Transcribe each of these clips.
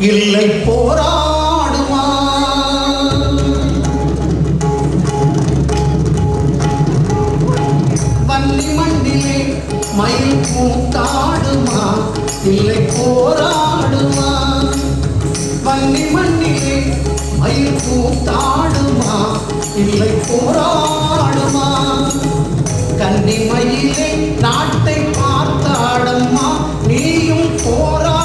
இல்லை போராடுமா வன்னி மண்ணிலே மயில் பூத்தாடுமா இல்லை போராடுமா வன்னி மண்ணிலே மயில் பூத்தாடுமா இல்லை போராடுமா கன்னி மயிலே நாட்டை பார்த்தாடம்மா நீயும் Bora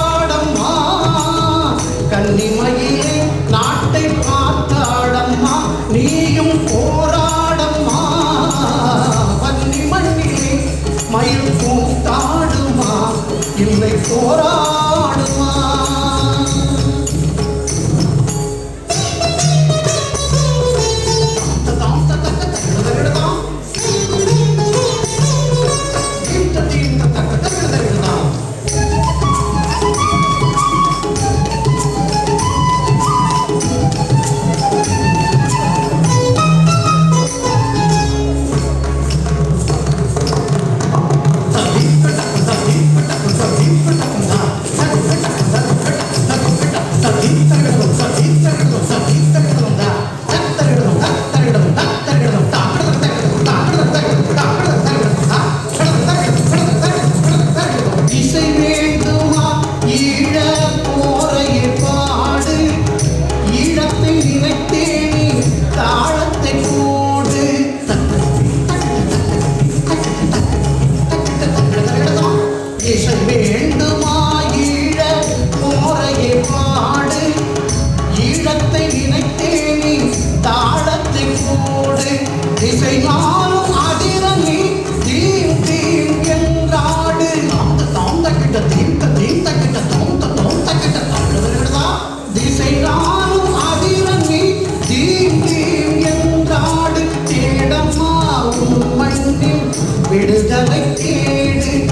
We just have a kid.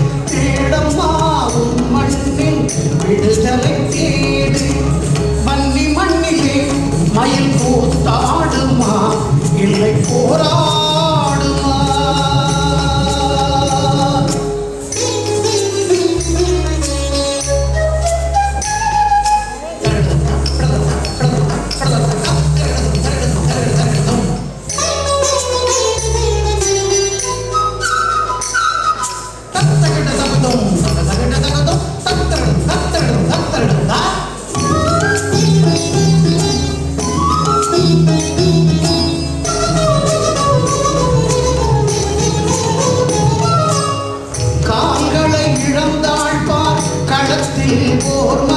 போர்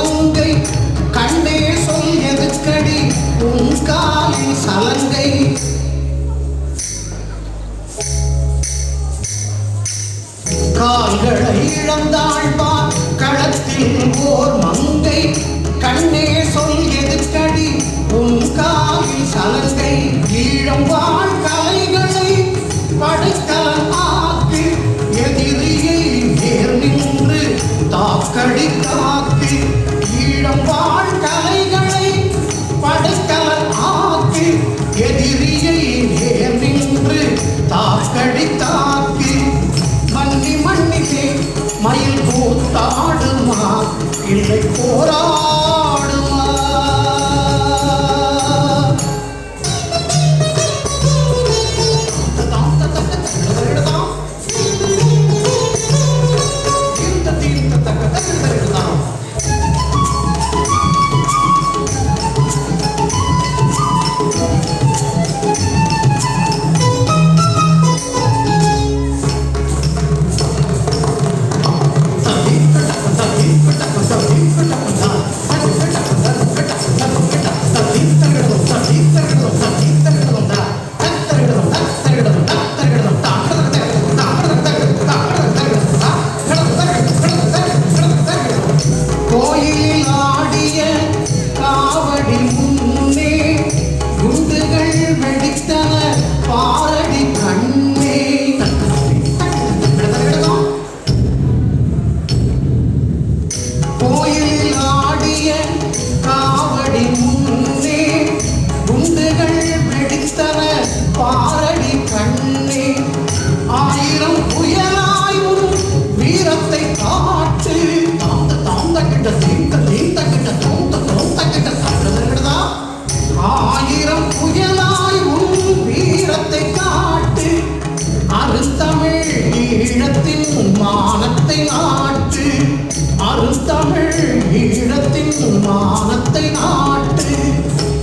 தமிழ் மானத்தை நாட்டு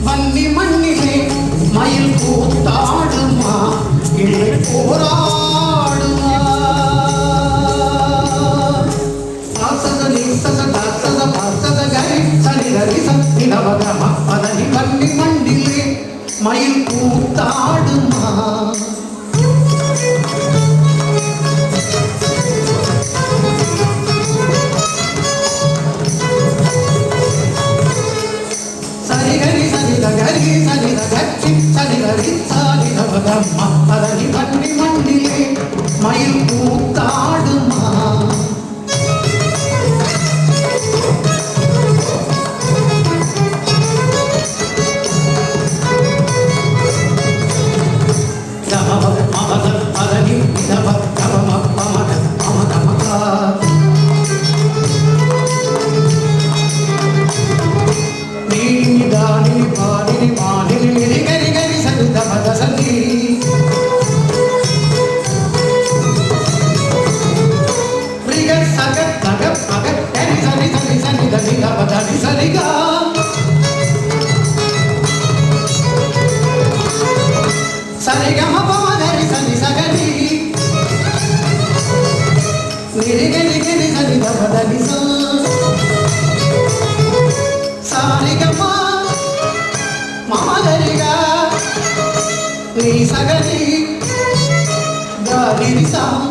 வன்னி மண்ணிலே மயில் கூத்தாடுமா இல்லை போராடுமா? ஆசத நீசத தாசத பாசத கரி சனி ரவி சக்தி நவகம பதனி வன்னி மண்ணிலே மயில் கூத்தாடுமா மயில் నగర్ నగర్ నగర్ సరి సరి సరి సరి దని గ పదని సరి గ సరి గ మ పమ దరి సని సగని సా